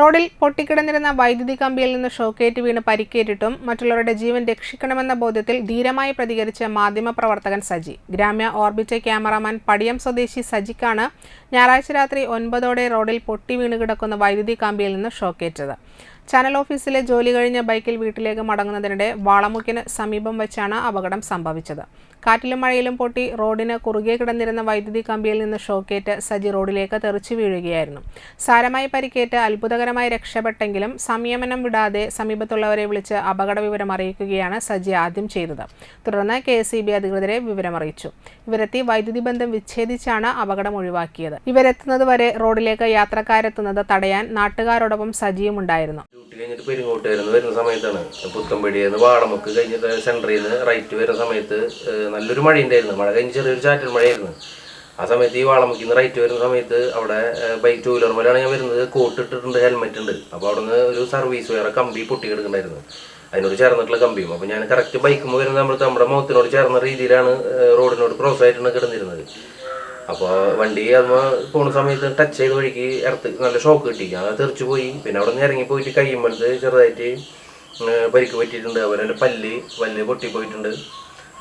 റോഡിൽ പൊട്ടിക്കിടന്നിരുന്ന വൈദ്യുതി കമ്പിയിൽ നിന്ന് ഷോക്കേറ്റ് വീണ് പരിക്കേറ്റിട്ടും മറ്റുള്ളവരുടെ ജീവൻ രക്ഷിക്കണമെന്ന ബോധ്യത്തിൽ ധീരമായി പ്രതികരിച്ച മാധ്യമപ്രവർത്തകൻ സജി. ഗ്രാമ്യ ഓർബിറ്റ് ക്യാമറാമാൻ പടിയം സ്വദേശി സജിക്കാണ് ഞായറാഴ്ച രാത്രി ഒൻപതോടെ റോഡിൽ പൊട്ടി വീണ് കിടക്കുന്ന വൈദ്യുതി കമ്പിയിൽ നിന്ന് ഷോക്കേറ്റത്. ചാനൽ ഓഫീസിലെ ജോലി കഴിഞ്ഞ ബൈക്കിൽ വീട്ടിലേക്ക് മടങ്ങുന്നതിനിടെ വാളമുക്കിന് സമീപം വെച്ചാണ് അപകടം സംഭവിച്ചത്. കാറ്റിലും മഴയിലും പൊട്ടി റോഡിന് കുറുകെ കിടന്നിരുന്ന വൈദ്യുതി കമ്പിയിൽ നിന്ന് ഷോക്കേറ്റ് സജി റോഡിലേക്ക് തെറിച്ചു വീഴുകയായിരുന്നു. സാരമായി പരിക്കേറ്റ് അത്ഭുതകരമായി രക്ഷപ്പെട്ടെങ്കിലും സംയമനം വിടാതെ സമീപത്തുള്ളവരെ വിളിച്ച് അപകട വിവരം അറിയിക്കുകയാണ് സജി ആദ്യം ചെയ്തത്. തുടർന്ന് കെ അധികൃതരെ വിവരമറിയിച്ചു ഇവരെത്തി വൈദ്യുതി ബന്ധം വിച്ഛേദിച്ചാണ് അപകടം ഒഴിവാക്കിയത്. ഇവരെത്തുന്നതുവരെ റോഡിലേക്ക് യാത്രക്കാരെത്തുന്നത് തടയാൻ നാട്ടുകാരോടൊപ്പം സജിയും ഉണ്ടായിരുന്നു. ഡ്യൂട്ടി കഴിഞ്ഞിട്ട് പെരുങ്ങോട്ടായിരുന്നു വരുന്ന സമയത്താണ്. പുത്തമ്പടിയിൽ നിന്ന് വാടമുക്ക് കഴിഞ്ഞിട്ട് സെന്ററിൽ നിന്ന് റൈറ്റ് വരുന്ന സമയത്ത് നല്ലൊരു മഴ ഉണ്ടായിരുന്നു. മഴ കഴിഞ്ഞ് ചെറിയൊരു ചാറ്റൽ മഴയായിരുന്നു. ആ സമയത്ത് ഈ വാളമുക്കിൽ നിന്ന് റൈറ്റ് വരുന്ന സമയത്ത് അവിടെ ബൈക്ക് ടൂ വീലർ പോലെയാണ് ഞാൻ വരുന്നത്. കോട്ട് ഇട്ടിട്ടുണ്ട് ഹെൽമെറ്റ് ഉണ്ട്. അപ്പോൾ അവിടെ നിന്ന് ഒരു സർവീസ് വേറെ കമ്പി പൊട്ടി കിടക്കുന്നുണ്ടായിരുന്നു അതിനോട് ചേർന്നിട്ടുള്ള കമ്പിയും. അപ്പോൾ ഞാൻ കറക്റ്റ് ബൈക്കുമ്പോൾ വരുന്നത് നമ്മൾ നമ്മുടെ മുഖത്തിനോട് ചേർന്ന രീതിയിലാണ് റോഡിനോട് ക്രോസ് ആയിട്ടാണ് കിടന്നിരുന്നത്. അപ്പോൾ വണ്ടി അമ്മ പോണ സമയത്ത് ടച്ച് ചെയ്ത വഴിക്ക് ഇറത്ത് നല്ല ഷോക്ക് കിട്ടി അത് തെറിച്ചു പോയി. പിന്നെ അവിടെ നിന്ന് ഇറങ്ങി പോയിട്ട് കഴിയുമ്പോഴത്ത് ചെറുതായിട്ട് പരിക്ക് പറ്റിയിട്ടുണ്ട്. അതുപോലെ തന്നെ പല്ല് പല്ല് പൊട്ടിപ്പോയിട്ടുണ്ട്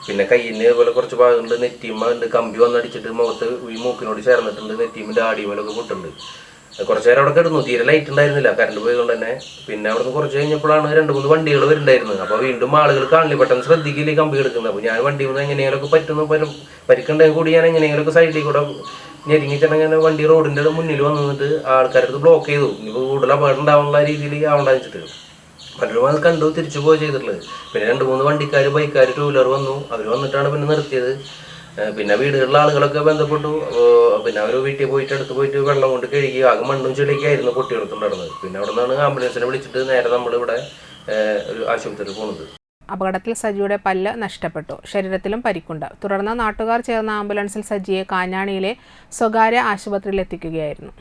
പിന്നെ കയ്യിന് അതുപോലെ കുറച്ച് ഭാഗമുണ്ട് നെറ്റിയുമ്മ ഉണ്ട് കമ്പി വന്നടിച്ചിട്ട് മുഖത്ത് ഈ മൂക്കിനോട് ചേർന്നിട്ടുണ്ട്. നെറ്റിയുമ്മിന്റെ ആടിയുമലൊക്കെ പൊട്ടുണ്ട്. കുറച്ച് നേരം അവിടെ കിടന്നു തീരെ ലൈറ്റ് ഉണ്ടായിരുന്നില്ല. കറണ്ട് പോയതുകൊണ്ട് തന്നെ. പിന്നെ അവിടെ നിന്ന് കുറച്ച് കഴിഞ്ഞപ്പോഴാണ് രണ്ട് മൂന്ന് വണ്ടികൾ വരുന്നുണ്ടായിരുന്നത്. അപ്പോൾ വീണ്ടും ആളുകൾ കാണില്ല പെട്ടെന്ന് ശ്രദ്ധിക്കില്ല കമ്പി എടുക്കുന്നത്? അപ്പോൾ ഞാൻ വണ്ടി വന്ന് എങ്ങനെയെങ്കിലൊക്കെ പറ്റുന്നു പറ്റും പരിക്കുണ്ടെങ്കിൽ കൂടി ഞാൻ എങ്ങനെയെങ്കിലൊക്കെ സൈഡിൽ കൂടെ ഞെരുങ്ങിച്ചിട്ടുണ്ടെങ്കിൽ വണ്ടി റോഡിന്റെ മുന്നിൽ വന്ന് നിന്നിട്ട് ആൾക്കാരടുത്ത് ബ്ലോക്ക് ചെയ്തു. ഇനിയിപ്പോൾ കൂടുതൽ അപകടം ഉണ്ടാവാനുള്ള രീതിയിൽ ആവണ്ട വെച്ചിട്ട്. പലരും അത് കണ്ടു തിരിച്ചു പോയി ചെയ്തിട്ടുള്ളത്. പിന്നെ രണ്ട് മൂന്ന് വണ്ടിക്കാർ ബൈക്കാർ ടൂ വീലർ വന്നു. അവർ വന്നിട്ടാണ് പിന്നെ നിർത്തിയത്. പിന്നെ വീടുകളിലെ ആളുകളൊക്കെ ബന്ധപ്പെട്ടു. പിന്നെ അവർ വീട്ടിൽ പോയിട്ട് അടുത്ത് പോയിട്ട് വെള്ളം കൊണ്ട് കഴുകി ആകെ മണ്ണും ചെളിയൊക്കെ ആയിരുന്നു പൊട്ടിയെടുത്തുണ്ടായിരുന്നത്. പിന്നെ അവിടെ നിന്നാണ് ആംബുലൻസിനെ വിളിച്ചിട്ട് നേരെ നമ്മളിവിടെ ഒരു ആശുപത്രിയിൽ പോകുന്നത് അപകടത്തിൽ സജിയുടെ പല്ല് നഷ്ടപ്പെട്ടു. ശരീരത്തിലും പരിക്കുണ്ട്. തുടർന്ന് നാട്ടുകാർ ചേർന്ന ആംബുലൻസിൽ സജിയെ കാഞ്ഞാണിയിലെ സ്വകാര്യ ആശുപത്രിയിൽ എത്തിക്കുകയായിരുന്നു.